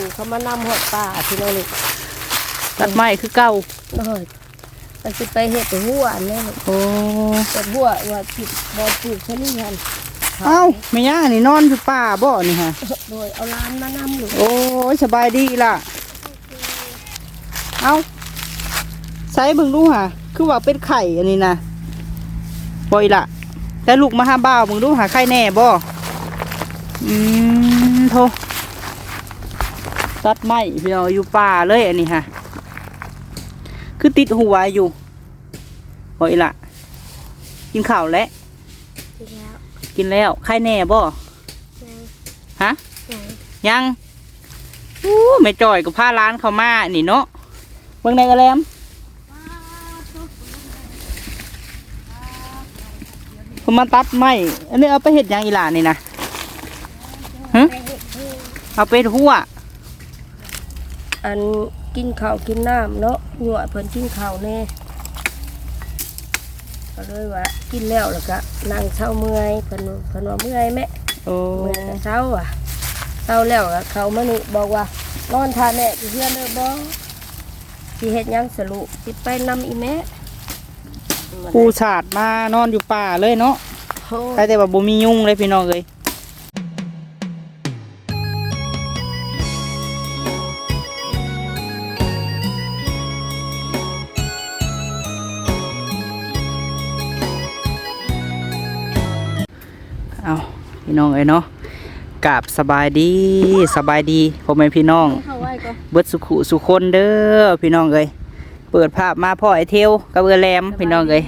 นเขามานำหอดป่าพี่น้องนี่ตัดไม้คือเก่าเอ้ยมันสิไปเฮ็ดหัวอันนี้โอ้เฮ็ดหัวว่าสิบ่ปลูกชนิดนั้นเอ้าแม่ย่านี่นอนอยู่ป่าบ่นี่ฮะโดยเอาล้านมานำลูกโอ้ยสบายดีล่ะเอาใส่เบิ่งดูหะคือว่าเป็นไข่อันนี้นะบ่อีล่ะแต่ลูกมาหาบ่าวเบิ่งดูหาไข่แน่บ่อืมโท ตัดไม้พี่น้องอยู่ป่าเลยอันนี้ฮะคือติดหัวอยู่บ่อีล่ะกินข้าวแล้วแล้วกินแล้วไข่แน่บ่ฮะยังอู้ไม่จ่อยกับผ้าร้านเขามานี่เนาะเบิ่งในกระแลมผมมาตัดไม้อันนี้เอาไปเห็ดหยังอีหลานนี่นะฮะเอาไปเฮ็ดหัว อันกินข้าวกินน้ำเนาะหัวเพิ่นกินข้าวแน่ก็เลยว่ากินแล้วแล้วก็นั่งเช้าเมื่อยเพิ่นเพิ่นว่าเมื่อยแม่โอ้เมื่อยแต่เช้าอะเช้าแล้วก็เขามานี่บอกว่านอนทานแม่เพื่อนเด้อบ่สิเฮ็ดหยังสรุปสิไปนำอีแม่ปูฉาดมานอนอยู่ป่าเลยเนาะโอ้ใครแต่ว่าบ่มียุงเลยพี่น้องเลย น้องเอ้ยเนาะกราบสบายดีสบายดีพ่อแม่พี่น้องเข้าไว้ก็เบิดสุขุสุคนเด้อพี่น้องเอ้ยเปิดภาพมาพ่อไอเทวกับเอือแรมพี่น้องเอ้ย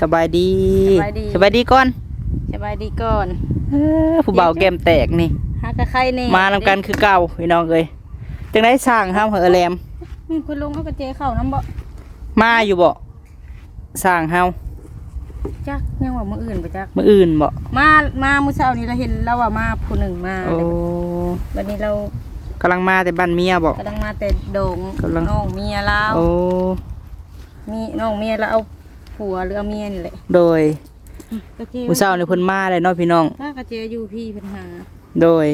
สบายดีสบายดีสบายดีก่อนสบายดีก่อนเอ้อผู้เบาแก้มแตกนี่หากะใครนี่มานำกันคือเก่าพี่น้องเอ้ยจังได้สร้างห้ามเหือแรมมีคนลงเขาก็เจเข้าน้ำบ่มาอยู่บ่สร้างเฮา จักยังว่ามื้ออื่นบ่จักมื้ออื่นบ่มามามื้อเช้านี้เราเห็นแล้วว่ามาผู้หนึ่งมาโอ้วันนี้เรากำลังมาแต่บ้านเมียบ่กำลังมาแต่โดงกำลังน้องเมียเราโอ้มีน้องเมียเราเอาผัวหรือเอาเมียนี่แหละโดยกระเจมื้อเช้านี่เพิ่นมาเลยเนาะพี่น้องถ้ากระเจอยู่พี่ปัญหาโดย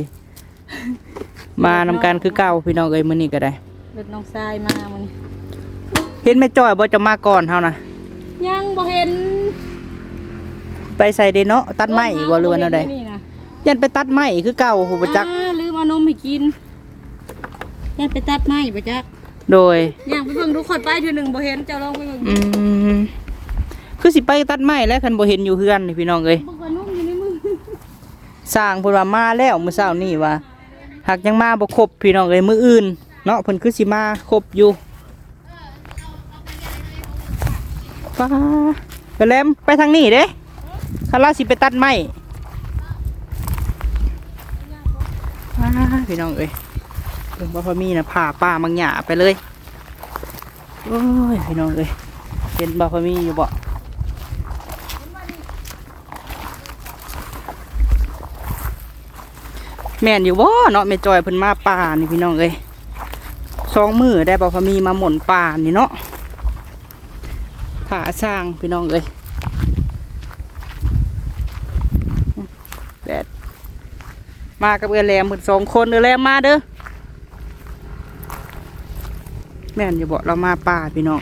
มานำกันคือเก่าพี่น้องเอ้ยมื้อนี้ก็ได้รถน้องทรายมามันเห็นแม่จ้อยบ่จะมาก่อนเฮานะยังบ่เห็น ไปใส่เดเนาะตัดไม้บ่หรือว่าแนวใดนี่นะยันไปตัดไม้คือเก่าหูบ่จักอ่าลืมเอานมให้กินยังไปตัดไม้บ่จักโดยยังไปเบิ่งทุกคนไปเทื่อหนึงบ่เห็นเจ้าลองไปเบิ่งอืมคือสิไปตัดไม้แล้วคันบ่เห็นอยู่เฮือนนี่พี่น้องเอ้ยบอกว่านมอยู่ในมือสร้างเพิ่นว่ามาแล้วมื้อเช้านี้ว่าหากยังมาบ่ครบพี่น้องเอ้ยมื้ออื่นเนาะเพิ่นคือสิมาครบอยู่ป้าไปแลมไปทางนี้เด้ คันเราสิไปตัดไม้พี่น้องเอ้ยเพิ่นบ่พอมีนะผ่าป้ามังหญ้าไปเลยโอ้ยพี่น้องเอ้ยเห็นบ่พอมีอยู่บ่แม่นอยู่บ่เนาะแม่จอยเพิ่นมาป่านี่พี่น้องเอ้ยสองมือได้บ่พอมีมาหม่นป่านี่เนาะผาสร้างพี่น้องเอ้ย แดดมากับเอือแหลมเพิ่นสองคนเอือแหลมมาเด้อแม่นอยู่บ่เรามาป่าพี่น้อง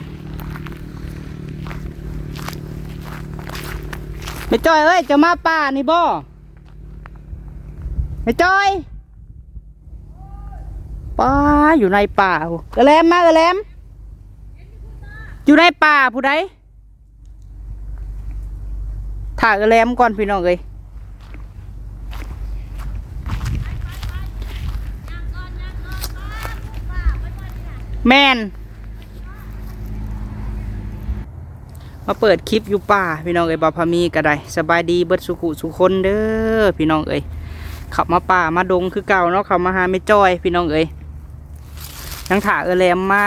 แม่จอยเอ้ยจะมาป่านี่บ่ไอ้จอยป้าอยู่ในป่าโหกระแลมมากระแลมอยู่ในป่าผู้ใดถ่ากระแลมก่อนพี่น้องเลย แมนมาเปิดคลิปอยู่ป่าพี่น้องเอ้ยบาพามีก็ได้สบายดีเบิดสุขุสุคนเด้อพี่น้องเอ้ยขับมาป่ามาดงคือเก่าเนาะขับมาหาไม่จอย พี่น้องเอ้ยยังถาเออแหลมมา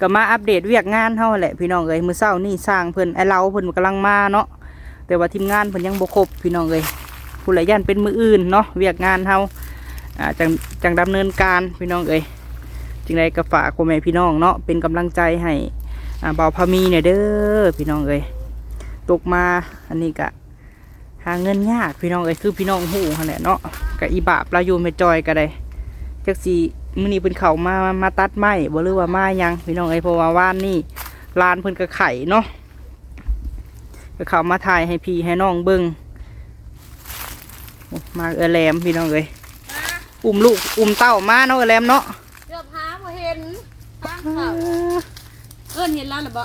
ก็มาอัปเดตเวียกงานเท่าแหละพี่น้องเอ้ยมือเศร้านี่สร้างเพิ่นไอเราเพิ่นกำลังมาเนาะแต่ว่าทีมงานเพิ่นยังบ่ครบพี่น้องเอ้ยผู้หลายย่านเป็นมืออื่นเนาะเวียกงานเฮาอ่าจังจังดำเนินการพี่น้องเอ้ย จึงไดก็ฝากพ่อแม่พี่น้องเนาะเป็นกำลังใจให้อ่าเบาพามีเนี่ยเด้อพี่น้องเอ้ยตกมาอันนี้ก็หาเงินยากพี่น้องเอ้ยคือพี่น้องหูหันแหละเนาะกับอีบาปเรายู่ไม่จอยก็ได้จักสีมื้อนี้เพิ่นเข้ามามาตัดไม้บ่หรือว่ามายังพี่น้องเอ้ยเพราะว่าว่านนี่ลานเพิ่นก็ไข่เนาะก็เข้ามาถ่ายให้พี่ให้น้องเบิ่งโอ้มาเออแหลมพี่น้องเอ้ยอุ้มลูกอุ้มเต้ามาเนาะเออแหลมเนาะ เกือบหาบ่เห็น ทางเขาเอิ้นเห็นแล้วหรือบ่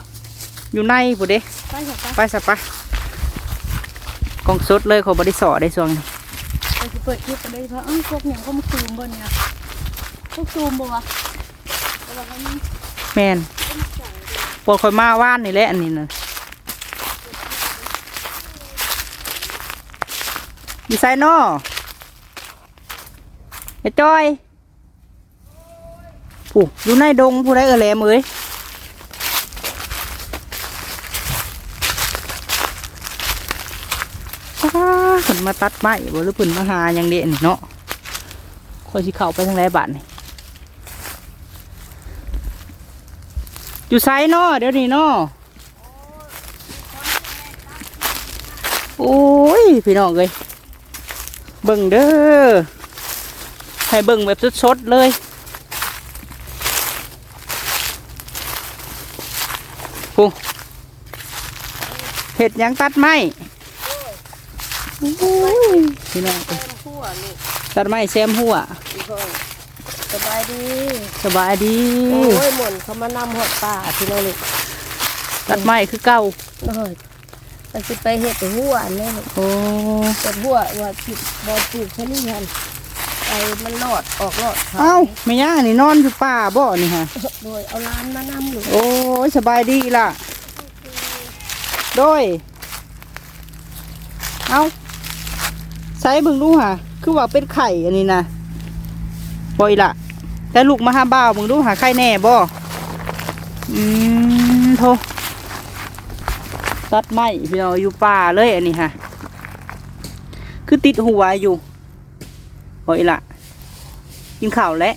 อยู่ในผู้เด้ไปเถอะไปไปสะปะกองสดเลยเขาบริสอได้ส่วงนี้ไปสิเปิดคลิปกันได้เพราะเอ้ยพวกเนี่ยก็มาซูมบนเนี่ยพวกซูมบ่วะแต่ว่ามันแมนปวดคอยมาว่านนี่แหละอันนี้นะดีไซน์นอไอ้จอย ผู้อยู่ในดงผู้ได้เออแหลมเอ้ยอ้าเพิ่นมาตัดไม้บ่หรือเพิ่นมาหาหยังเด็นี่เนาะคอยสิเข้าไปทางไหนบ้านนี่อยู่ไซน์เนาะเดี๋ยวนี้เนาะโอ้ย พี่น้องเลยเบิ่งเด้อให้เบิ่งแบบสดๆเลย ปูเห็ดหยังตัดไม้โอ้ยพี่น้องเอ้ยเต็มทั่วลูกตัดไม้แซมหัวพี่พ่อสบายดีสบายดีโอ้ยหมุนเขามานำหดป่าพี่น้องลูกตัดไม้คือเก่าโอ้ยไปสิไปเฮ็ดแต่หัวอันนี้ลูกโอ้แต่หัวว่าผิดบ่ปลูกแค่นี้หัน ไอ้มันรอดออกรอดขยเอ้าไม่ย่านี่นอนอยู่ป่าบ่นี่ฮะ โดยเอาล้านมานำลูกโอ้ยสบายดีล่ะ โดย เอาใส่เบิ่งดูค่ะ คือว่าเป็นไข่อันนี้นะบ่อยล่ะ แต่ลูกมาหาบ่าวเบิ่งดูหาไข่แน่บ่ อืมโทตัดไม้พี่น้องอยู่ป่าเลยอันนี้ค่ะ คือติดหัวอยู่ บ่อยล่ะกินข้าวแล้ว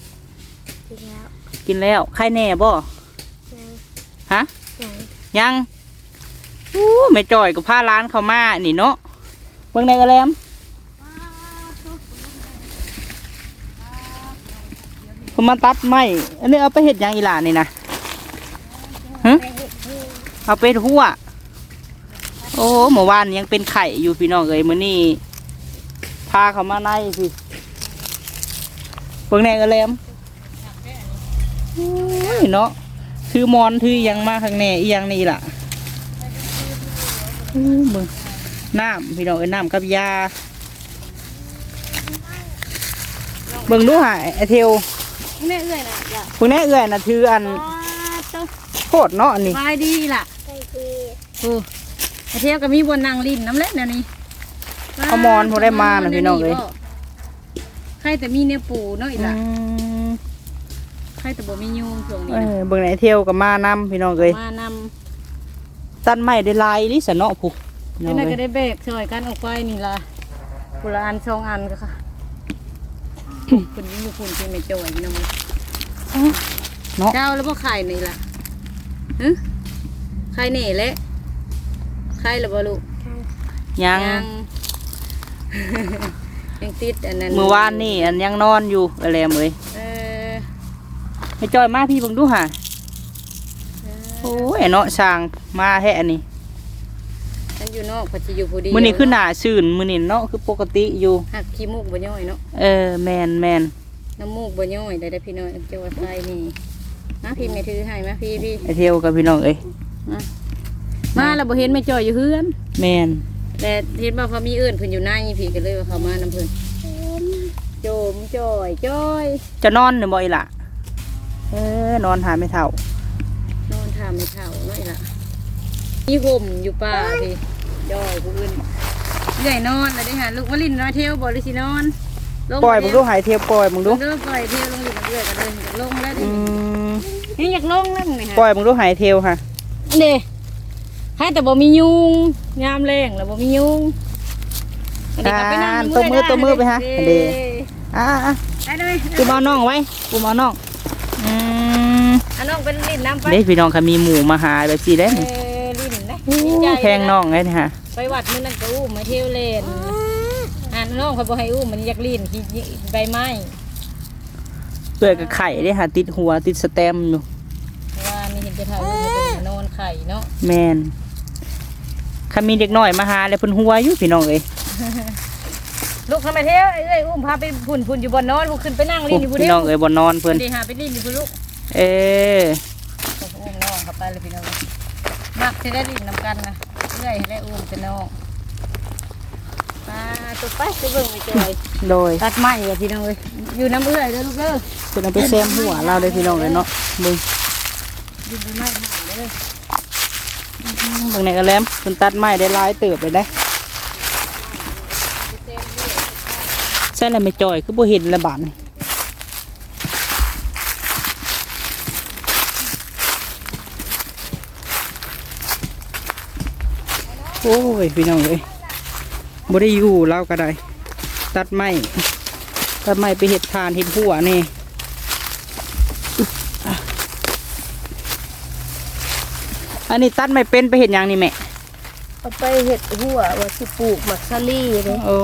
ทีแล้วกินแล้วไข่แน่บ่ฮะยังอู้แม่จอยกับผ้าร้านเขามานี่เนาะเบิ่งในกระแลมผมมาตัดไม้อันนี้เอาไปเห็ดหยังอีหลานนี่นะฮะเอาไปหัวโอ้เมื่อวานยังเป็นไข่อยู่พี่น้องเอ้ยมื้อนี้พาเขามาในพี่ เบิ่งในกระแลมโอ้ยเนาะถือมอนถือหยังมาข้างในอีหยังนี่ล่ะอู้มึงน้ำพี่น้องเอ้ยน้ำกับยาเบิ่งดูหายไอเทวแม่เอื้อยน่ะจ้ะพวกนี้เอื้อยน่ะถืออันอ๋อเจ้าโคตรเนาะอันนี้สบายดีล่ะโอ้ไอ้เที่ยวก็มีบนนางลิ้นน้ำเล็ดแนวนี้เอามอนพวกได้มาน่ะพี่น้องเอ้ย ใครแต่มีเนื้อปูเนาะอีอืล่ะมใครแต่บ่มียุงช่วงนี้เอนะอเบิ่งไหนเที่ยวกับมานำพี่น้องเอ้ยมานตัดไม้ได้ลายลิสะเนาะผู้ำพี่น้เจ้าองนายเอ้ก็ยได้เบรกช่วยกันออกไปนี่ล่ะกุละอันสองอันก็ค่ะคุณยิ่งคุณเป็นไม่จ่อยน้ำเนาะเจ้าแล้วบ่ไข่นี่ล่ะฮึไข่นี่แหละไข่แล้วบ่ลูกยังยัง ติดอันนั้นเมื่อวานนี่อันยังนอนอยู่อะไรเอ้ยเออให้จอยมาพี่เบิ่งดูห่าโอ้ยเนาะช่างมาแท้อันนี้ฉันอยู่นอกเพอจะอยู่ผู้เดียวมื้อนี้คือหน้าชื่นมื้อนี้เนาะคือปกติอยู่หักขี้มูกบ่ย่อยเนาะเออแมนแมนน้ำมูกบ่ย่อยได้ได้พี่น้อยเจ้าว่าใส่นี่มาพี่ไม่ถือให้มาพี่พี่ไอเที่ยวกับพี่น้องเอ้ยมามาแล้วบ่เห็นแม่จ่อยอยู่เฮือนแมน แต่เห็นว่าเขามีเอื้อนเพิ่นอยู่ในพี่ก็เลยว่าเขามานำเพิ่นโจมจ่อยจ้อยจะนอนหรือบ่อีหล่ะ เออนอนหาไม่เท่านอนทาไม่เท่าเนาะอีล่ะมีห่มอยู่ป่าพี่จ้อยผู้อื่นใหญ่นอนแล้วได้หาลูกวลินน้อยเที่ยวบ่หรือสินอนลงปล่อยมึงดูหายเที่ยวปล่อยมึงดูเด้อปล่อยเที่ยวลงอยู่กับเอื้อยกันเลยอยากลงแล้วดิอืมนี่อยากลงแล้วนี่ฮะปล่อยมึงดูหายเที่ยวค่ะนี่ ให้แต่บ่มียุงยามแรงแล้วบ่มียุงอันนี้ก็ไปนั่งตัวมือตัวมือไปฮะเด้เดอะอะได้ด้วยกูมาเอาน้องไว้กูมาเอาน้องอืมอันน้องเป็นลิ้นน้ำไปเด้พี่น้องค่ะมีหมูมาหาแบบจีได้เอนี่อลิ้นนะดีใจแพงน้องไงนี่ฮะไปวัดมื้อนั้นก็อุ้มมาเที่ยวเล่นอ่านน้องเขาบ่ให้อุ้มมันอยากลิ้นขี้ใบไม้ไปเอ้ยกับไข่ได้หาติดหัวติดสแตมป์อยู่เพราะว่ามีเห็นจะถ่ายรูปให้เป็นนอนไข่เนาะแมน คันมีเด็กน้อยมาหาแล้วเพิ่นหัวอยู่พี่น้องเอ้ยลูกทำไมเท่เอ้ยอุ้มพาไปพุ่นพุ่นอยู่บนนอนพุ่นขึ้นไปนั่งลิ้นอยู่พุ่นพี่เดียน้วองเอ้ยบ่นอนเพิ่นดีหาไปลิ้นอยู่พุ่นลูกเอออุ้มน้องเข้าไปเลยพี่น้องมักจะได้ลิ้นนำกันนะเรื่อยให้ได้อุ้มเป็นน้องปลาตัวไปไปเบิ่งไปเจอยโดยตัดไม้อะพี่น้องเอ้ยอยู่น้ำเอื้อยเด้อลูกเด้อ เพิ่นเอาไปแซมหัวเราเลยพี่น้องเลยเนาะมึงอยู่ในไม้หาเลย บิ่งไหนกันแล้วเพิ่นตัดไม้ได้ลายเติบเลยได้ใช่แล้วไม่จ่อยคือบ่เห็นละบาดนี่โอ้ยพี่น้องเอ้ยบ่ได้อยู่เราก็ได้ ตัดไม้ตัดไม้ไปเห็ดทานเห็ดหัวนี่ อันนี้ตัดไม่เป็นไปเห็ดหยังนี่แม่เอาไปเห็ดหัวว่าสิปลูกมักซาลี่เลยโอ้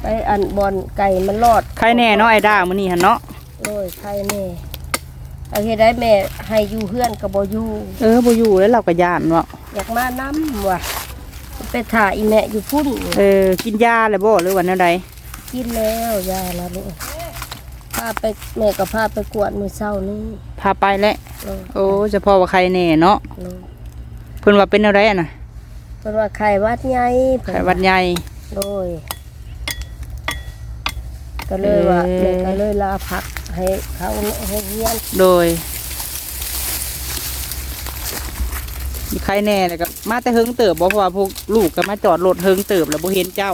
ไปอันบอลไก่มันรอดใครแน่เนาะไอ้ด้ามื้อนี้หั่นเนาะโอ้ยใครแน่เอาเฮ็ดได้แม่ให้อยู่เฮือนก็บ่อยู่เออบ่อยู่แล้วเราก็ย่านเนาะอยากมาน้ำว่ะไปถ่ายอีแม่อยู่พุ่นเออกินยาแล้วบ่หรือว่าแนวใดกินแล้วยาแล้วลูก พาไปแม่ก็พาไปกวดมื้อเช้านี้พาไปแล้วเออโอ้เฉพาะว่าใครแน่เนาะเออเพิ่นว่าเป็นแนวใดอะน่ะเพิ่นว่าไข้หวัดใหญ่เพิ่นไข้หวัดใหญ่ โดยก็เลยว่าเอ่อแม่ก็เลยลาพักให้เขาให้เรียนโดย มีใครแน่แล้วก็มาแต่เฮิงเติบบ่เพราะว่าพวกลูกก็มาจอดรถเฮิงเติบแล้วบ่เห็นเจ้า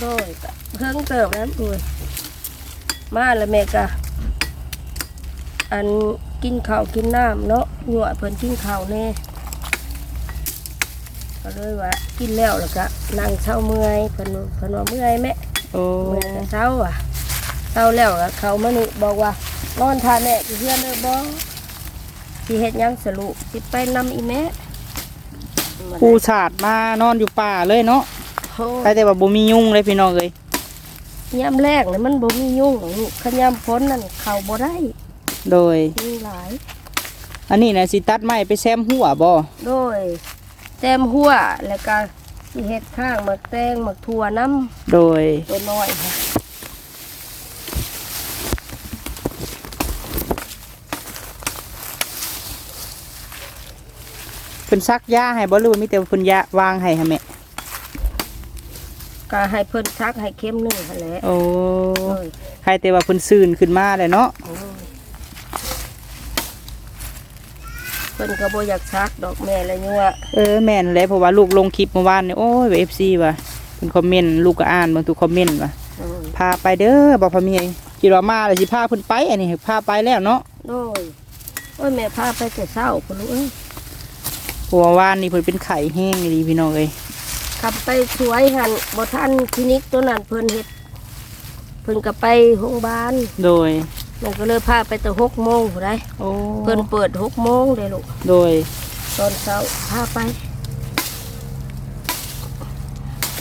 โดยก็เพิ่งเติบนั้นด้วย มาแล้วแม่ก็อันกินข้าวกินน้ำเนาะหยวดเพิ่นกินข้าวแน่ก็เลยว่ากินแล้วแล้วก็นั่งเช้าเมื่อยเพิ่นเพิ่นว่าเมื่อยแม่โอ้เมื่อยแต่เช้าอะเช้าแล้วก็เขามานี่บอกว่านอนทาแม่ที่เพื่อนเด้อบ่สิเฮ็ดหยังสรุปสิไปนำอีแม่ปูสาดมานอนอยู่ป่าเลยเนาะโอ้ใครแต่ว่าบ่มียุงเลยพี่น้องเอ้ย ยามแรกนี่มันบ่มียุ่งหรอกลูกคันยามฝนนั่นเข้าบ่ได้โดยมีหลาย อันนี้นะสิตัดไม้ไปแซมหัวบ่โดยแต้มหัวแล้วก็สิเฮ็ดข้างหมักแตงหมักถั่วน้โดยำตัวน้อยค่ะเพิ่นซักยาให้บ่รู้ว่ามีแต่เพิ่นยาวางให้ค่ะแม่ ก็ให้เพิ่นทักให้เข้มหนึ่งหั่นแหละโอ้โดยใครแต่ว่าเพิ่นซื่นขึ้นมาเลยเนาะโอ้ยเพิ่นก็บ่อยากซักดอกแม่เลยยังว่าเออแม่นแหละเพราะว่าลูกลงคลิปเมื่อวานนี่โอ้ย FC ว่ะเพิ่นคอมเมนต์ลูกก็อ่านเบางทุกคอมเมนต์ว่ะโดยพาไปเด้อบ่พอมีคิดว่ามาแล้วสิพาเพิ่นไปอันนี้พาไปแล้วเนาะโดยโอ้ยแม่พาไปแต่เช้าพุ่นลูกเอ้ย เพราะว่าวานนี่เพิ่นเป็นไข้แห้งดีพี่น้องเอ้ย ขับไปสวยหันบ่ทันคลินิกตัวนั้นเพิ่นเฮ็ดเพิ่นก็ไปโรงพยาบาลโดยแม่ก็เลยพาไปแต่6โมงพุ่นได้โอ้เพิ่นเปิด6โมงเด้ลูกโดย ตอนเช้าพาไป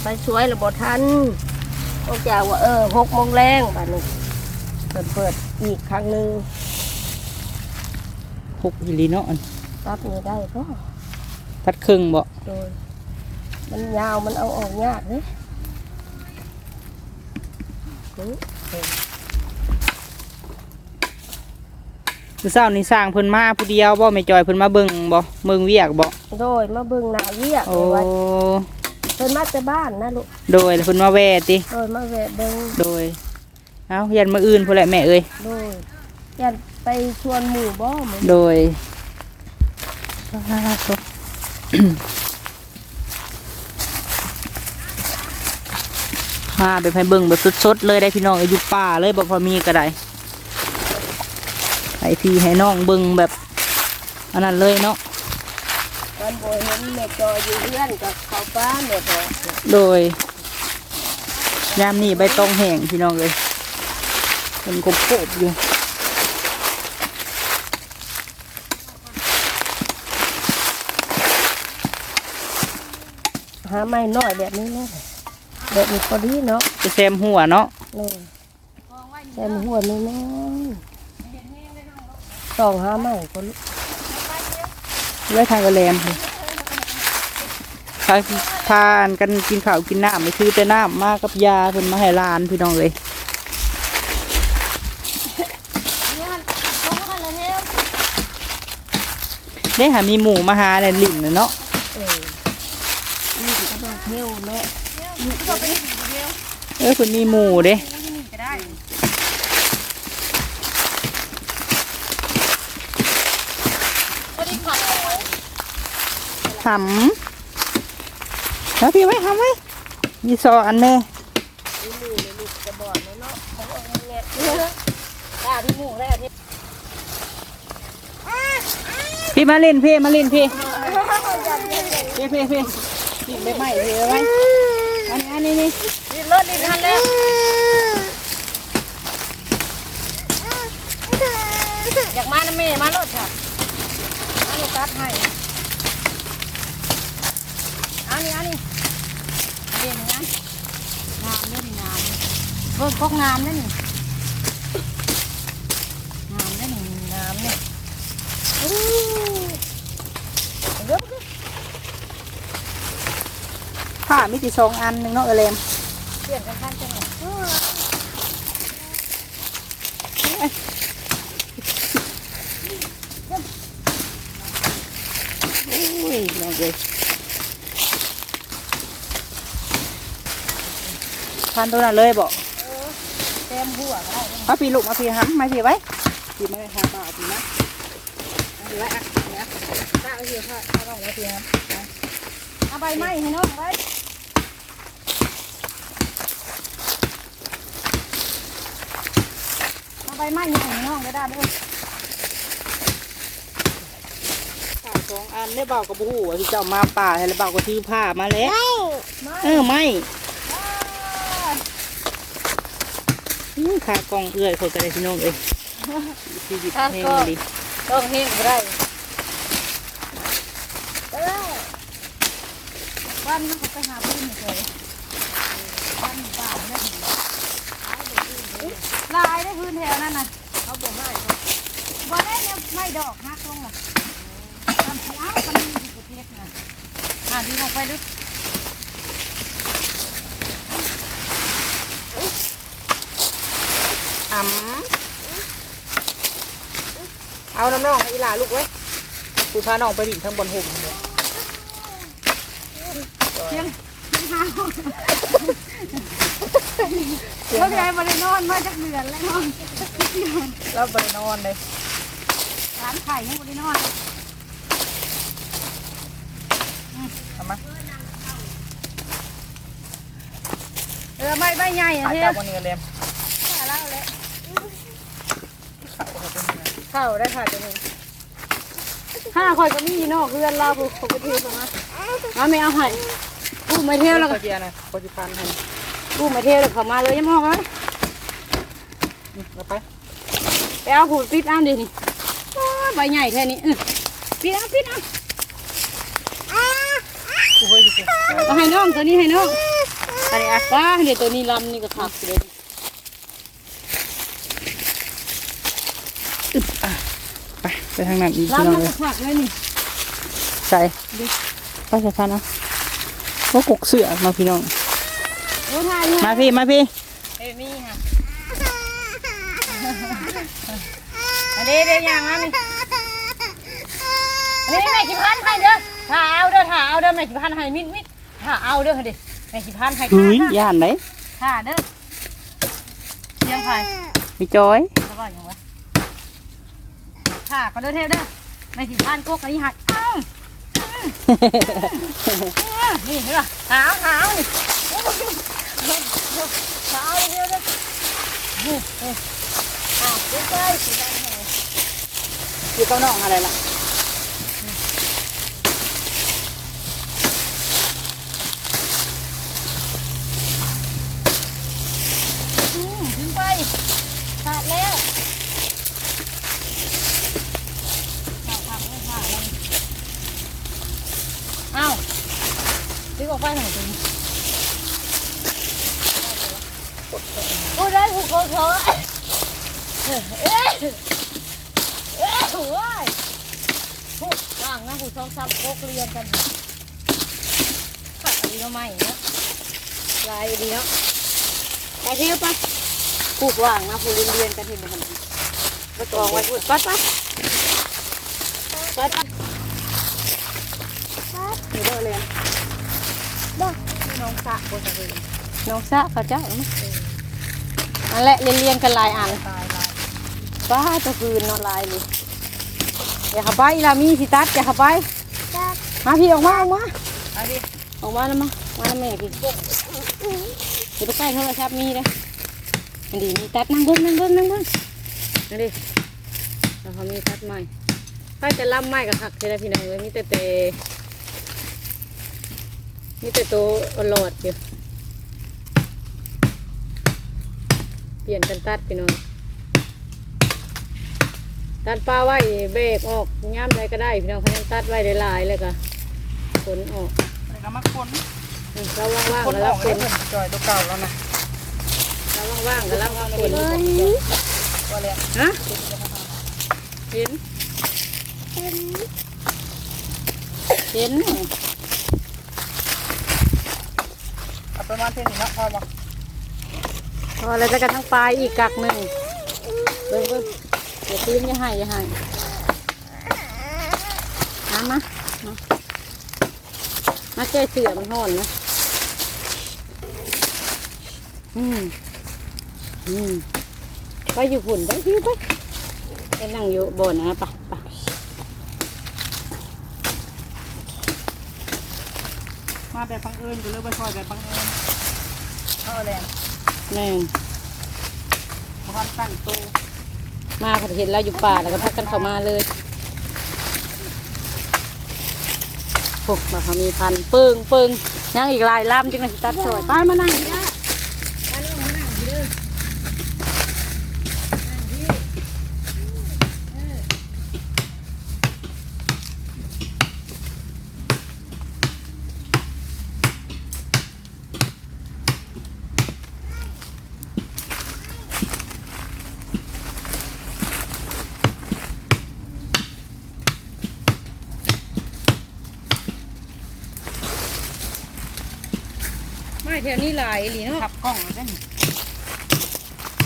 ไปสวยแล้วบ่ทันก็จะว่าเออหกโมงแรงบ้านนี้เปิดเปิดอีกครั้งหนึ่งหกอีหลีเนาะอันรับนี่ได้ก็ตัดครึ่งบ่โดย มันยาวมันเอาออกยากเลยนี่เออคือเช้านี่สร้างเพิ่นมาผู้เดียวบ่แม่จอยเพิ่นมาเบิ่งบ่เบิ่งเวียกบ่โดยมาเบิ่งหน้าเวียกโอ้ว่าเพิ่นมาแต่บ้านนะลูกโดยแล้วเพิ่นมาแวะติโดยมาแวะเบิ่งโดยเอายันมาอื่นพุ่นแหละแม่เอ้ยโดยยันไปชวนหมู่บ่หมู่โดย มาไปให้เบิ่งแบบสดๆเลยได้พี่น้องอยู่ป่าเลยบอกพอมีก็ได้ให้พี่ให้น้องเบิ่งแบบอันนั้นเลยเนาะมันบ่เห็นแม่จอยอยู่เรือนกับเขาป้าแม่บอกโดยยามนี้ใบตองแห้งพี่น้องเลยเป็นกบโกบอยู่หาไม้น้อยแบบนี้นะ แบบนี้พอดีเนาะไปแซมหัวเนาะนี่มองไว้นี่แต่มหัวน้อยๆสองห้าใหม่ก็ลูกไว้ทางกระแลมพาทานกันกินข้าวกินน้ำไม่คือแต่น้ำมากับยาเพิ่นมาให้หลานพี่น้องเลยเนี่ยมันต้องกันเลยเฮ้ยได้หามีหมูมาหาในลิ่นน่ะเนาะเออนี่ก็ต้องเที่ยวเนาะก็ไปที่ เดียวเออเพิ่นมีหมูเด้ที่นี่ก็ได้พอดีผัดหำแล้วพี่ไว้ทำไว้ยีซออันแน่นี่มือเลยลูกจะบอดเนาะเขาบอกว่าแงะได้ที่หมูได้ที่พี่มาเล่นพี่มาเล่นพี่พี่พี่พี่พี่ไม่ไหม้พี่ไว้อั นนี้อันนี้นี่ดินรถดินทันแล้วอยากมาน้ำเมย์มารถค่ะอันนี้ตัดให้อันนี้อันนี้เด่นนะงามเล่นงามเบิ่งพกงามเล่นงามเล่นงามเนี่ย ผ้ามีติสองอันหนึ่งเนาะเออเลมเปลี่ยนกันข้างจังหวะอุ้ยน้องเลยพันตัวนั้นเลยบอกเต็มหัวก็ได้มาพี่ลูกมาพี่ห้ำมาพี่ไว้พี่ไม่ได้หาเปล่าพี่นะเอาพี่ไว้อะนะข้าวเยอะค่ะข้าวต้องไว้เตรียม เอาใบไม้ให้น้องไว้เอาใบไม้ให้น้องได้ด้าด้วยผ้าสองอันได้เบากับบูหูที่เจ้ามาป่าให้แล้วเบาก็ถือผ้ามาแล้วเออไม่ขากองเอื้อยคนกระไดพี่น้องเอ้ยชีวิตแห้งดีต้องเฮงได้ นนั้นเขาไปหาพื้นเลยวันป่าเนี่ยลายได้พื้นแถวนั้นน่ะเขาบอกให้บ่ได้เนี่ยไม่ดอกฮักลงล่ะทำสีอ้าวมันมีอยู่ประเทศน่ะอ่าดีลงไปดูอ๋ำเอาน้ำน้องให้อีหลาลูกไว้กูพาน้องไปดิ่งทั้งบนหุ่มเลย เสียงเขาใหญ่บ่ได้นอนมาจากเดือนแล้วนอนแล้วไปนอนเลยร้านไข่ยังบ่ได้นอนทำไมเออไม่ไม่ใหญ่ขาอะยเฮ้เจ้ายบนเงินเลยขาเล่าแล้วขาเขาเป็นยังไงเข้าวได้ค่ะจะมึงห้าคอยก็มีนอกเรือนเราปกติมามาไม่เอาให้ กู้มาเที่ยวแล้วก็เจียนะโคจิพันให้กู้มาเที่ยวแล้วเขามาเลยยังมองเลยนี่เราไปไปเอาผูดปิดเอาดินี่โอ้ยใบใหญ่แค่นี้เออปิดเอาปิดเอากูเคยอยู่สิเอาให้น้องตัวนี้ให้น้องอะไรอะป้าเดี๋ยวตัวนี้ลำนี่ก็ขับเลยไปไปทางนั้นอีกพี่ลำน้องมันเลก็ยขับเลยนี่ใส่ไปใส่พันเอา ก็กกเสือมาพี่น้องโอ้ทายอยู่มาพี่มาพี่เอ้ยมีค่ะอันนี้เดี๋ยวอย่างนั้นนี่อันนี้แม่กี่พันให้เด้อถ้าเอาเด้อถ้าเอาเด้อแม่กี่พันให้มิดมิดถ้าเอาเด้อเด็แม่กี่พันให้เฮ้ยค่ะย่านไหนค่ะเด้อเสียงไผ่มีจอยแล้วก็อย่างวะค่ะก็เด้อเทพเด้อไม่สิพันกกอันนี้หักอ้าวอ้าว นี่เห็นป่ะหาวหาวนี่หาวเด้อเด้อนี่อ้าวใกล้ๆสิได้แห่อยู่กับน้องอะไรล่ะอืมถึงไปขาดแล้วขาดขาดไม่ขาดแล้วอ้าว ดึงออกไหนตรงนี้โอ้ได้ผูกคอเถอะเอ๊ะเอ๊ะโอ้ยพูดว่างนะผู้สองสามโคกเรียนกันขาดีเนาะไม่นะลายดีเนาะไปเที่ยวปะปลูกว่างนะผู้เรียนเรียนกันที่มันมาตองไว้พูดปัดปัดปัดปัดนี่เด้อเลยเด้อ น้องสะบนทะเลน้องสะเขาเจ้าเนาะอันแหละเรียนเรียนกันหลายอันตายลายป้าจะคืนนอนลายเลยอย่าเข้าไปอีลามีสิตัดอย่าเข้าไปมาพี่ออกมาออกมาเอาดิออกมาแล้วมามาแล้วแม่พี่เดี๋ยวไปใกล้โทรศัพท์มีเลยอันดีมีตัดนั่งเบิ้งนั่งเบิ้งนั่งเบิ้งนั่นดิแล้วเขามีตัดใหม่ถ้าจะล่ำไม้กับหักเลยนะพี่น้องเลยมีแต่เต มีแต่โตวหลอดอยู่เปลี่ยนกันตัดพี่น้องตัดปลาไว้เบรกออกย่ามใดก็ได้พี่น้องเขายังตัดไว้หลายๆเลยก็ขนออกแล้วก็มาคนอืมเราว่างคนๆก็อรัอบกคเลยนเพิ่นจอยตัวเก่าแล้วนะเราว่างๆก็รับคนว่าแล้วฮะเห็นเห็น เอา ประมาณเท่านี้เนาะพอบ่พอแล้วจะกระทั่งปลายอีกกักหนึ่งเบิ่งเบิ่งอย่าตื้นอย่าให้อย่าให้มามามามาแก้เสือมันห่อนนะอืมอืมไปอยู่หุ่นไปพี่ไปไปนั่งอยู่บนนะไปไมาแบบบังเอิญก็เลยไปซอยแบบบังเอิญเอาแรงหนึ่งบ่ทันตั้งตัวมาเขาเห็นเราอยู่ป่าแล้วก็พักกันเข้ามาเลยโอ้มาเขามีพันปึ้งปึ้งยังอีกหลายลำจึงจะตัดสวยป้ามานั่งนี่นะไม่แถวนี้หลายอีหลีเนาะขับกล้องแล้วได้นี่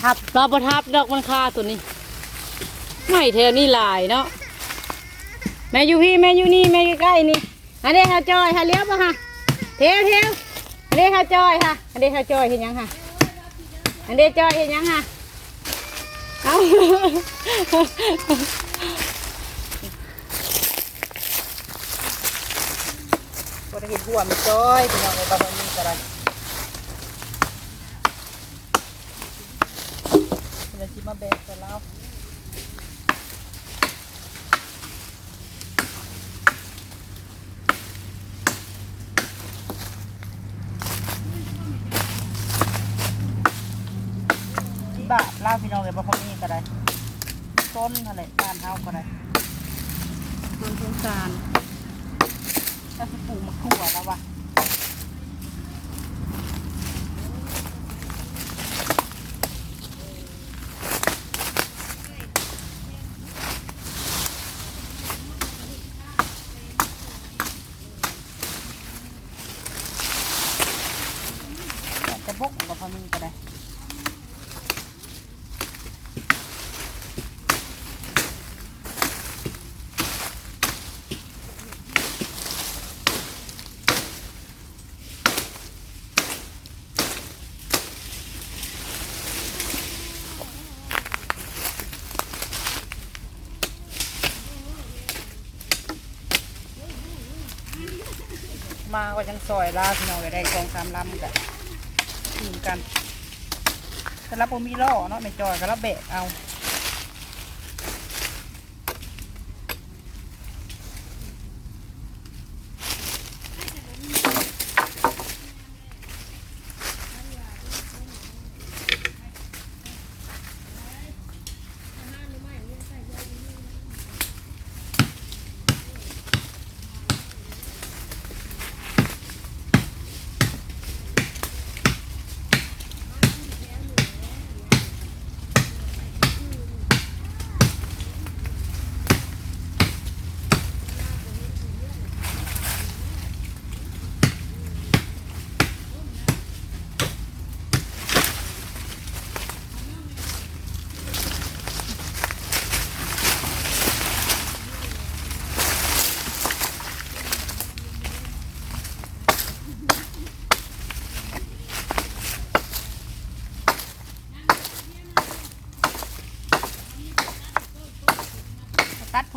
ทับเราประทับดอกมันคาตัวนี้ ไม่แถวนี้หลายเนาะแม่อยู่พี่แม่อยู่นี่แม่ใกล้ๆนี่อันนี้เขาจอยค่ะเลี้ยวปะฮะเทียวเทียวอันนี้เขาจอยค่ะ อันนี้เขาจอยเห็นยังค่ะ อันนี้จอยเห็นยังค่ะเอาบ่ได้เห็นหัวมันจอยพี่น้องเลยบ่ทันมีก็ได้เดี๋ยวสิมาแบกใส่แล้ว ที่บาทลาวพี่น้องเลยบ่พอมีก็ได้ต้นอะไรบ้านเฮาก็ได้ต้นสงสารถ้าสิปลูกมะขั่วแล้ววะ แต่บกบ่พอมีก็ได้มาก็ยังซอยลาพี่น้องได้สองสามลำกัน กันสำหรับผมมีล่อเนาะไม่จอยก็รับแบกเอา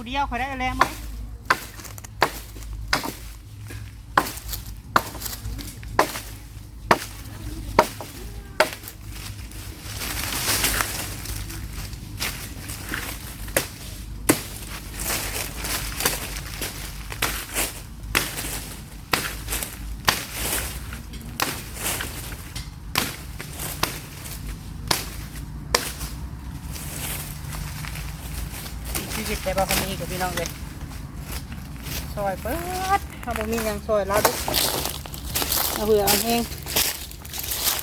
เดียวใครได้แล้วไหม ชีวิตแต่บ่พอมีกับพี่ น้องเลยซอยเปิดถ้าบ่มีหยังซอยเราดุเอาเผื่อเอาเอง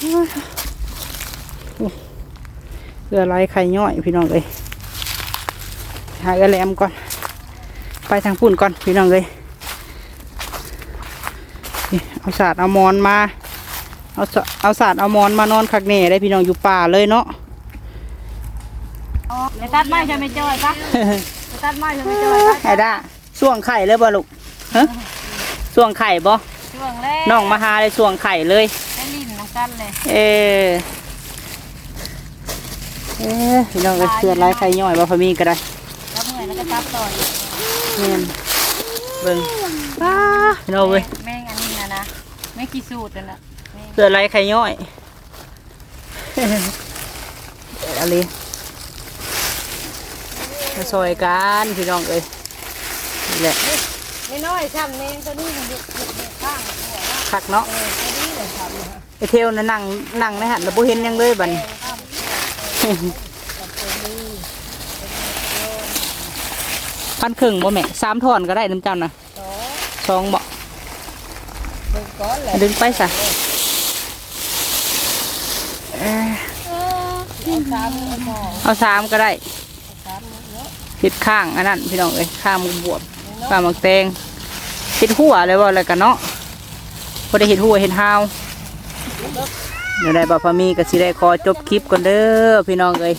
อุ้ยเผื่อไรไข่ย่อยพี่น้องเลยหากระแหลมก่อน ไปทางปุ่นก่อนพี่น้องเลยนี่เอาสาดเอามอนมาเอาสเอาสาดเอามอนมานอนคักเน่ได้พี่น้องอยู่ป่าเลยเนาะไปตัดไม้จะไม่จอยปะไป ตัดไม้จะไม่จอยปะไอ้ด้าส่วงไข่เลยบ่ลูกฮะส่วงไข่บ่ช่วงแรกน้องมาหาเลยส่วงไข่เลย ได้ลิ้นน้ำกันเลยเออเออพี่น้องเอ้ยเสือลายไข่ย่อยบ่พอมีก็ได้แล้วเมื่อยแล้วก็ตัดต่อยเนียนเบิ่งป้าพี่น้องเว้ยแม่งอันนี้นะนะแม่งกี่สูตรนั่นแหละแม่งเสือลายไข่ย่อยอะไร มาซอยกันพี่น้องเอ้ยนี่แหละไม่น้อยช่ำเนงตัวนี้มันเด็กเด็กเด็กข้างหัวนะคักเนาะเออตัวนี้เลยช่ำนะไอเทวน่ะนั่งนั่งในหันแล้วบ่เห็นหยังเลยบัดนี้ พันครึ่งบ่แม่สามทอนก็ได้น้ำเจ้านะสองสองบ่หนึ่งก้อนเลยดึงไปซะเอ้ยเอาสามเอาสองเอาสามก็ได้สาม เนาะผิดข้างอันนั้นพี่น้องเอ้ยข้างหมุกบวบข้างหมักแตงผิดหัวเลยว่าอะไรกันเนาะพอได้เห็นหัวเห็นหาวเดี๋ยวได้บ่พอมีก็สิได้ขอจบคลิปก่อนเด้อพี่น้องเอ้ย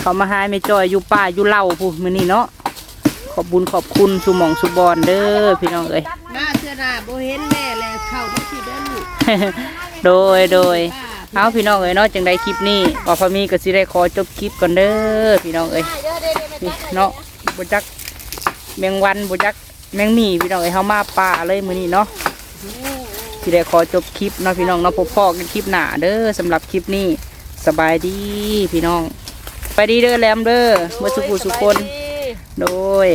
เขามาหายไม่จอยอยู่ป่าอยู่เล่าผู้มื้อนี้เนาะขอบบุญขอบคุณสุหมองสุบอนเด้อพี่น้องเอ้ยมาเสื้อหน้าบ่เห็นแม่เลยเข้าบ่สิเด้อลูกโดยโดย เอาพี่น้องเอ้ยเนาะจังได้คลิปนี้บ่พอมีก็สิได้ขอจบคลิปก่อนเด้อพี่น้องเอ้ยนี่เนาะบ่จักแมงวันบ่จักแมงมีพี่น้องเอ้ยเฮามาป่าเลยมื้อนี้เนาะสิได้ขอจบคลิปเนาะพี่น้องเนาะพบพ่อกันคลิปหน้าเด้อสำหรับคลิปนี้สบายดีพี่น้อง ไปดีเด้อแรมเด้อเมื่อสุขุสุคนโดย